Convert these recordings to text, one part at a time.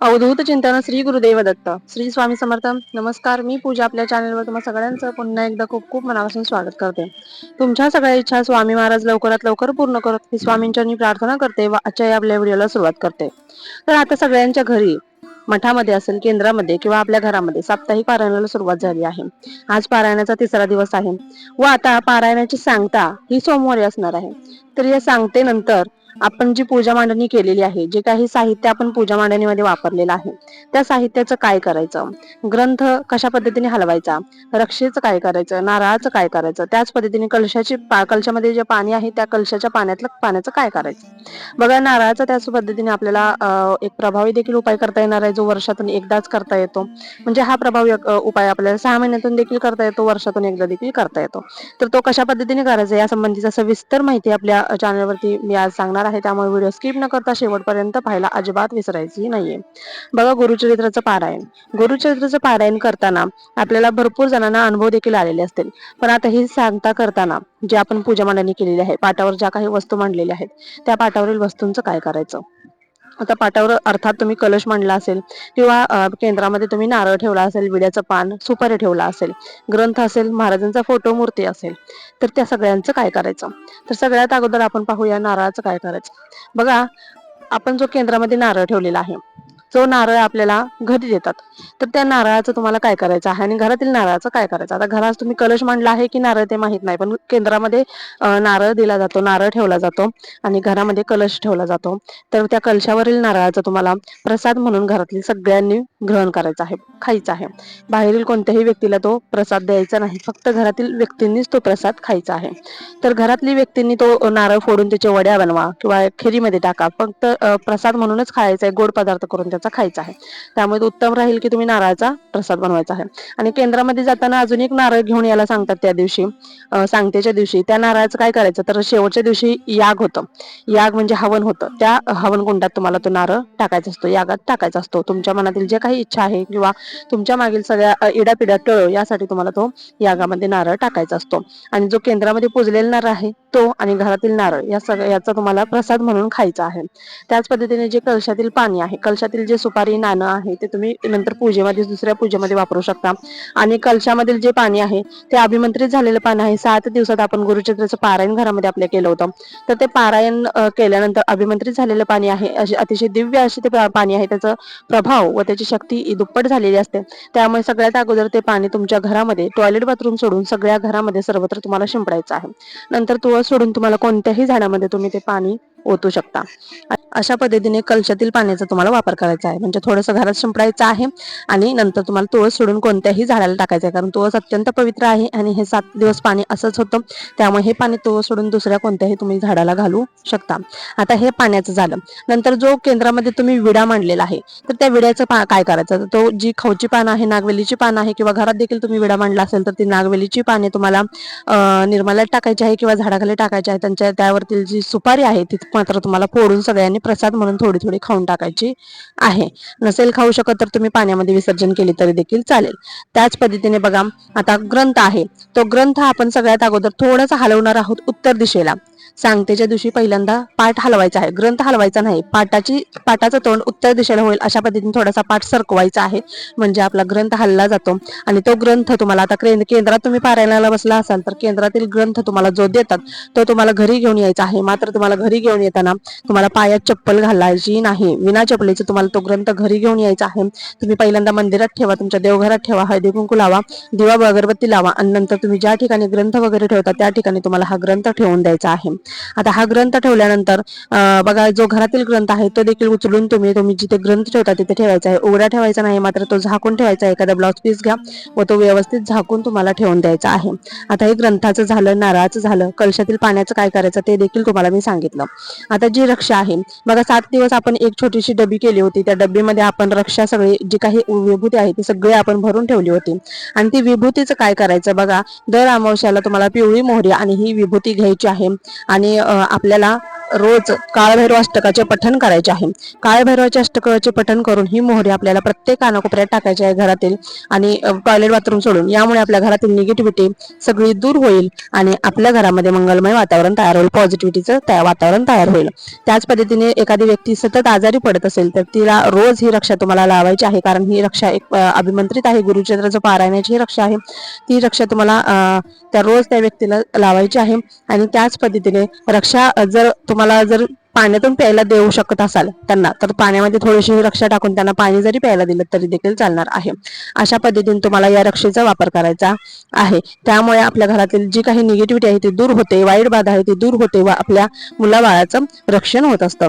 अवधूत चिंतन श्री गुरुदेव दत्त श्री स्वामी समर्थ नमस्कार. मी पूजा आपल्या चॅनलवर तुम्हा सगळ्यांचं पुन्हा एकदा खूप खूप मनापासून स्वागत करते. तुमच्या सगळ्या इच्छा स्वामी महाराज लवकरात लवकर पूर्ण करत ही स्वामींच्या मी प्रार्थना करते व आजच्या आपल्या व्हिडिओला सुरुवात करते. तर आता सगळ्यांच्या घरी मठामध्ये असेल केंद्रामध्ये किंवा आपल्या घरामध्ये साप्ताहिक पारायणाला सुरुवात झाली आहे. आज पारायणाचा तिसरा दिवस आहे. व आता पारायणाची सांगता ही सोमवारी असणार आहे. तर या सांगतेनंतर आपण जी पूजा मांडणी केलेली आहे जे काही साहित्य आपण पूजा मांडणीमध्ये वापरलेलं आहे त्या साहित्याचं काय करायचं? ग्रंथ कशा पद्धतीने हलवायचा? रक्षेचं काय करायचं? नारळाचं काय करायचं? त्याच पद्धतीने कलशाची कलशामध्ये जे पाणी आहे त्या कलशाच्या पाण्यातलं पाण्याचं काय करायचं? बघा नारळाचा त्याच पद्धतीने आपल्याला एक प्रभावी देखील उपाय करता येणार आहे जो वर्षातून एकदाच करता येतो. म्हणजे हा प्रभावी उपाय आपल्याला सहा महिन्यातून देखील करता येतो वर्षातून एकदा देखील करता येतो. तर तो कशा पद्धतीने करायचा? या संबंधीचा सविस्तर माहिती आपल्या चॅनलवरती मी आज सांगणार आहे त्यामुळे व्हिडिओ स्किप न करता शेवटपर्यंत पाहायला अजिबात विसरायची नाहीये. बघा गुरुचरित्राचं पारायण. गुरुचरित्राचं पारायण करताना आपल्याला भरपूर जणांना अनुभव देखील आलेले असतील. पण आता ही सांगता करताना जे आपण पूजा मांडणी केलेली आहे पाठावर ज्या काही वस्तू मांडलेल्या आहेत त्या पाठावरील वस्तूंचं काय करायचं? आता पाठावर अर्थात तुम्ही कलश मांडला असेल किंवा केंद्रामध्ये तुम्ही नारळ ठेवला असेल विड्याचं पान सुपारी ठेवला असेल ग्रंथ असेल महाराजांचा फोटो मूर्ती असेल तर त्या सगळ्यांचं काय करायचं? तर सगळ्यात अगोदर आपण पाहूया नारळाचं काय करायचं. बघा आपण जो केंद्रामध्ये नारळ ठेवलेला आहे जो नारळ आपल्याला घरी देतात तर त्या नारळाचं तुम्हाला काय करायचं आहे? आणि घरातील नारळाचं काय करायचं? आता घरात तुम्ही कलश मांडला आहे की नारळ ते माहीत नाही पण केंद्रामध्ये नारळ दिला जातो नारळ ठेवला जातो आणि घरामध्ये कलश ठेवला जातो. तर त्या कलशावरील नारळाचा तुम्हाला प्रसाद म्हणून घरातील सगळ्यांनी ग्रहण करायचा आहे खायचा आहे. बाहेरील कोणत्याही व्यक्तीला तो प्रसाद द्यायचा नाही फक्त घरातील व्यक्तींनीच तो प्रसाद खायचा आहे. तर घरातली व्यक्तींनी तो नारळ फोडून त्याच्या वड्या बनवा किंवा खिरीमध्ये टाका फक्त प्रसाद म्हणूनच खायचा आहे गोड पदार्थ करून नारळाचा खायचा आहे. त्यामुळे उत्तम राहील की तुम्ही नारळाचा प्रसाद बनवायचा आहे. आणि केंद्रामध्ये जाताना अजून एक नारळ घेऊन यायला सांगतात त्या दिवशी सांगतेच्या दिवशी. त्या नारळाचं काय करायचं? तर शेवटच्या दिवशी याग होतं. याग म्हणजे हवन होतं. त्या हवन कुंडात तुम्हाला तो नारळ टाकायचा असतो. यागात टाकायचा असतो. तुमच्या मनातील जे काही इच्छा आहे किंवा तुमच्या मागील सगळ्या इडापिडा टळ यासाठी तुम्हाला तो यागामध्ये नारळ टाकायचा असतो. आणि जो केंद्रामध्ये पुजलेला नारळ आहे तो आणि घरातील नारळ या सगळ्या याचा तुम्हाला प्रसाद म्हणून खायचा आहे. त्याच पद्धतीने जे कलशातील पाणी आहे कलशातील जे सुपारी नाणं आहे ते तुम्ही नंतर पूजेमध्ये दुसऱ्या पूजेमध्ये वापरू शकता. आणि कलशामधील जे पाणी आहे ते अभिमंत्रित झालेलं पाणी आहे. सात दिवसात आपण गुरुचंद्राचं पारायण घरामध्ये आपल्या केलं होतं. तर ते पारायण केल्यानंतर अभिमंत्रित झालेलं पाणी आहे. अतिशय दिव्य असे ते पाणी आहे. त्याचा प्रभाव व त्याची शक्ती दुप्पट झालेली असते. त्यामुळे सगळ्यात अगोदर ते पाणी तुमच्या घरामध्ये टॉयलेट बाथरूम सोडून सगळ्या घरामध्ये सर्वत्र तुम्हाला शिंपडायचं आहे. नंतर तुळस सोडून तुम्हाला कोणत्याही झाडामध्ये तुम्ही ते पाणी ओतू शकता. अशा पद्धतीने कलशातील पाण्याचा तुम्हाला वापर करायचा आहे. म्हणजे थोडंसं घरात शिंपडायचं आहे आणि नंतर तुम्हाला तुळस सोडून कोणत्याही झाडाला टाकायचं आहे. कारण तुळस अत्यंत पवित्र आहे आणि हे सात दिवस पाणी असंच होतं. त्यामुळे हे पाणी तुळस सोडून दुसऱ्या कोणत्याही तुम्ही झाडाला घालू शकता. आता हे पाण्याचं झालं. नंतर जो केंद्रामध्ये तुम्ही विडा मांडलेला आहे तर त्या विड्याचं पा काय करायचं? तो जी खवची पानं आहे नागवेलीची पानं आहे किंवा घरात देखील तुम्ही विडा मांडला असेल तर ती नागवेलीची पाने तुम्हाला निर्मल्यात टाकायची आहे किंवा झाडाखाली टाकायची आहे. त्यांच्या त्यावरती जी सुपारी आहे ती मात्र तुम्हाला फोडून सगळ्यांनी प्रसाद म्हणून थोडी थोडी खाऊन टाकायची आहे. नसेल खाऊ शकत तर तुम्ही पाण्यामध्ये विसर्जन केले तरी देखील चालेल. त्याच पद्धतीने बघा आता ग्रंथ आहे. तो ग्रंथ आपण सगळ्यात अगोदर थोडासा हलवणार आहोत उत्तर दिशेला. सांगतेच्या दिवशी पहिल्यांदा पाठ हलवायचा आहे. ग्रंथ हलवायचा नाही पाठाची पाठाचं तोंड उत्तर दिशेला होईल अशा पद्धतीने थोडासा पाठ सरकवायचा आहे. म्हणजे आपला ग्रंथ हल्ला जातो. आणि तो ग्रंथ तुम्हाला आता केंद्रात तुम्ही पारायणाला बसला असाल तर केंद्रातील ग्रंथ तुम्हाला जो देतात तो तुम्हाला घरी घेऊन यायचा आहे. मात्र तुम्हाला घरी घेऊन येताना तुम्हाला पायात चप्पल घालायची नाही. विना चपलीचं तुम्हाला तो ग्रंथ घरी घेऊन यायचा आहे. तुम्ही पहिल्यांदा मंदिरात ठेवा तुमच्या देवघरात ठेवा हळदी कुंकू लावा दिवा अगरबत्ती लावा आणि नंतर तुम्ही ज्या ठिकाणी ग्रंथ वगैरे ठेवता त्या ठिकाणी तुम्हाला हा ग्रंथ ठेवून द्यायचा आहे. आता हा ग्रंथ ठेवल्यानंतर बघा जो घरातील ग्रंथ आहे तो देखील उचलून तुम्ही तुम्ही जिथे ग्रंथ ठेवता तिथे ठेवायचा आहे. उघडा ठेवायचा नाही मात्र तो झाकून ठेवायचा आहे. एखादा ब्लाउज पीस घ्या व तो व्यवस्थित झाकून तुम्हाला ठेवून द्यायचा आहे. आता हे ग्रंथाचं झालं नारळाचं झालं कलशातील पाण्याचं काय करायचं ते देखील तुम्हाला मी सांगितलं. आता जी रक्षा आहे बघा सात दिवस आपण एक छोटीशी डबी केली होती. त्या डबीमध्ये आपण रक्षा सगळी जी काही विभूती आहे ती सगळी आपण भरून ठेवली होती. आणि ती विभूतीचं काय करायचं बघा दर अमावश्याला तुम्हाला पिवळी मोहरी आणि ही विभूती घ्यायची आहे. आणि आपल्याला रोज काळभैरव अष्टकाचे पठण करायचे आहे. काळभैरवाच्या अष्टकाचे पठण करून ही मोहरी आपल्याला प्रत्येक कानाकोपऱ्यात टाकायची आहे घरातील आणि टॉयलेट बाथरूम सोडून. यामुळे आपल्या घरातील निगेटिव्हिटी सगळी दूर होईल आणि आपल्या घरामध्ये मंगलमय वातावरण तयार होईल. पॉझिटिव्हिटीचं वातावरण तयार होईल. त्याच पद्धतीने एखादी व्यक्ती सतत आजारी पडत असेल तर तिला रोज ही रक्षा तुम्हाला लावायची आहे. कारण ही रक्षा एक अभिमंत्रित आहे. गुरुचंद्राचं पारायणाची ही रक्षा आहे. ती रक्षा तुम्हाला त्या रोज त्या व्यक्तीला लावायची आहे. आणि त्याच पद्धतीने रक्षा जर तुम्हाला जर पाण्यातून प्यायला देऊ शकत असाल त्यांना तर पाण्यामध्ये थोडीशी रक्षा टाकून त्यांना पाणी जरी प्यायला दिलं तरी देखील चालणार आहे. अशा पद्धतीने तुम्हाला या रक्षेचा वापर करायचा आहे. त्यामुळे आपल्या घरातील जी काही निगेटिव्हिटी आहे ती दूर होते वाईट बाधा आहे ती दूर होते व आपल्या मुलाबाळाचं रक्षण होत असतं.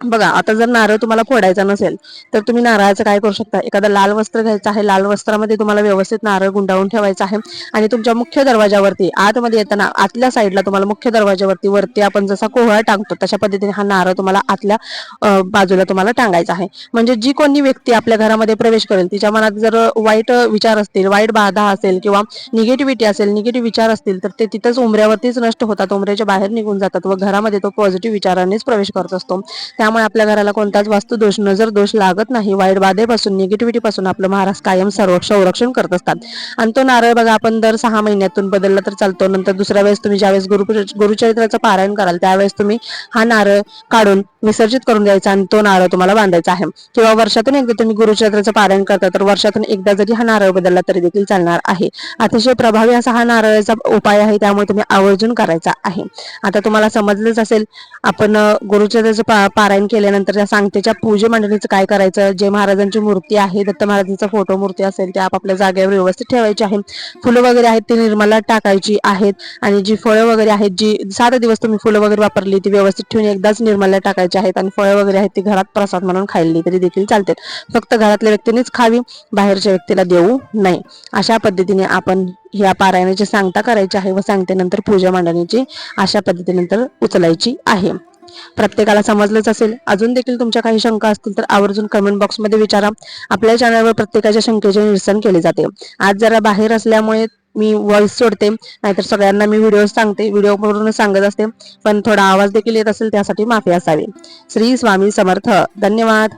बघा आता जर नारळ तुम्हाला फोडायचा नसेल तर तुम्ही नारळाचं काय करू शकता? एखादा लाल वस्त्र घ्यायचं आहे लाल वस्त्रामध्ये तुम्हाला व्यवस्थित नारळ गुंडाळून ठेवायचा आहे आणि तुमच्या मुख्य दरवाजावरती आतमध्ये येताना आतल्या साईडला तुम्हाला मुख्य दरवाजावरती वरती आपण जसा कोहळा टांगतो तशा पद्धतीने हा नारळ तुम्हाला आतल्या बाजूला तुम्हाला टांगायचा आहे. म्हणजे जी कोणी व्यक्ती आपल्या घरामध्ये प्रवेश करेल तिच्या मनात जर वाईट विचार असतील वाईट बाधा असेल किंवा निगेटिव्हिटी असेल निगेटिव्ह विचार असतील तर ते तिथंच उमऱ्यावरतीच नष्ट होतात उमऱ्याच्या बाहेर निघून जातात व घरामध्ये तो पॉझिटिव्ह विचारांनीच प्रवेश करत असतो. त्यामुळे आपल्या घराला कोणताच वास्तुदोष नजर दोष लागत नाही वाईट बाधेपासून निगेटिव्हिटी पासून आपलं महाराज कायम सर्व संरक्षण करत असतात. आणि तो नारळ बघा आपण दर सहा महिन्यातून बदलला तर चालतो. नंतर दुसऱ्या वेळेस तुम्ही ज्यावेळेस गुरु गुरुचरित्राचं पारायण कराल त्यावेळेस तुम्ही हा नारळ काढून विसर्जित करून द्यायचा आणि तो नारळ तुम्हाला बांधायचा आहे. किंवा वर्षातून एकदा तुम्ही गुरुचरित्राचं पारायण करता तर वर्षातून एकदा जरी हा नारळ बदलला तरी देखील चालणार आहे. अतिशय प्रभावी असा हा नारळाचा उपाय आहे त्यामुळे तुम्ही आवर्जून करायचा आहे. आता तुम्हाला समजलंच असेल आपण गुरुचरित्राचं पारायण पारायण केल्यानंतर त्या सांगतेच्या पूजे मंडळीचं काय करायचं? जे महाराजांची मूर्ती आहे दत्त महाराजांचा फोटो मूर्ती असेल ते आपापल्या जागेवर व्यवस्थित ठेवायची आहे. फुलं वगैरे आहेत ती निर्मला टाकायची आहेत. आणि जी फळं वगैरे आहेत जी सात दिवस तुम्ही फुलं वगैरे वापरली ती व्यवस्थित ठेवून एकदाच निर्मला टाकायची आहेत. आणि फळं वगैरे आहेत ती घरात प्रसाद म्हणून खाल्ली तरी देखील चालते फक्त घरातल्या व्यक्तीनेच खावी बाहेरच्या व्यक्तीला देऊ नये. अशा पद्धतीने आपण ह्या पारायणाची सांगता करायची आहे व सांगतेनंतर पूजा मांडणीची अशा पद्धतीनंतर उचलायची आहे. प्रत्येकाला समजलंच असेल. अजून देखील तुमच्या काही शंका असतील तर आवर्जून कमेंट बॉक्समध्ये विचारा. आपल्या चॅनलवर प्रत्येकाच्या शंकेचे निरसन केले जाते. आज जरा बाहेर असल्यामुळे मी व्हॉइस सोडते नाहीतर सगळ्यांना मी व्हिडिओ सांगते. व्हिडिओ पूर्ण सांगत असते. पण थोडा आवाज देखील येत असेल त्यासाठी माफी असावी. श्री स्वामी समर्थ. धन्यवाद.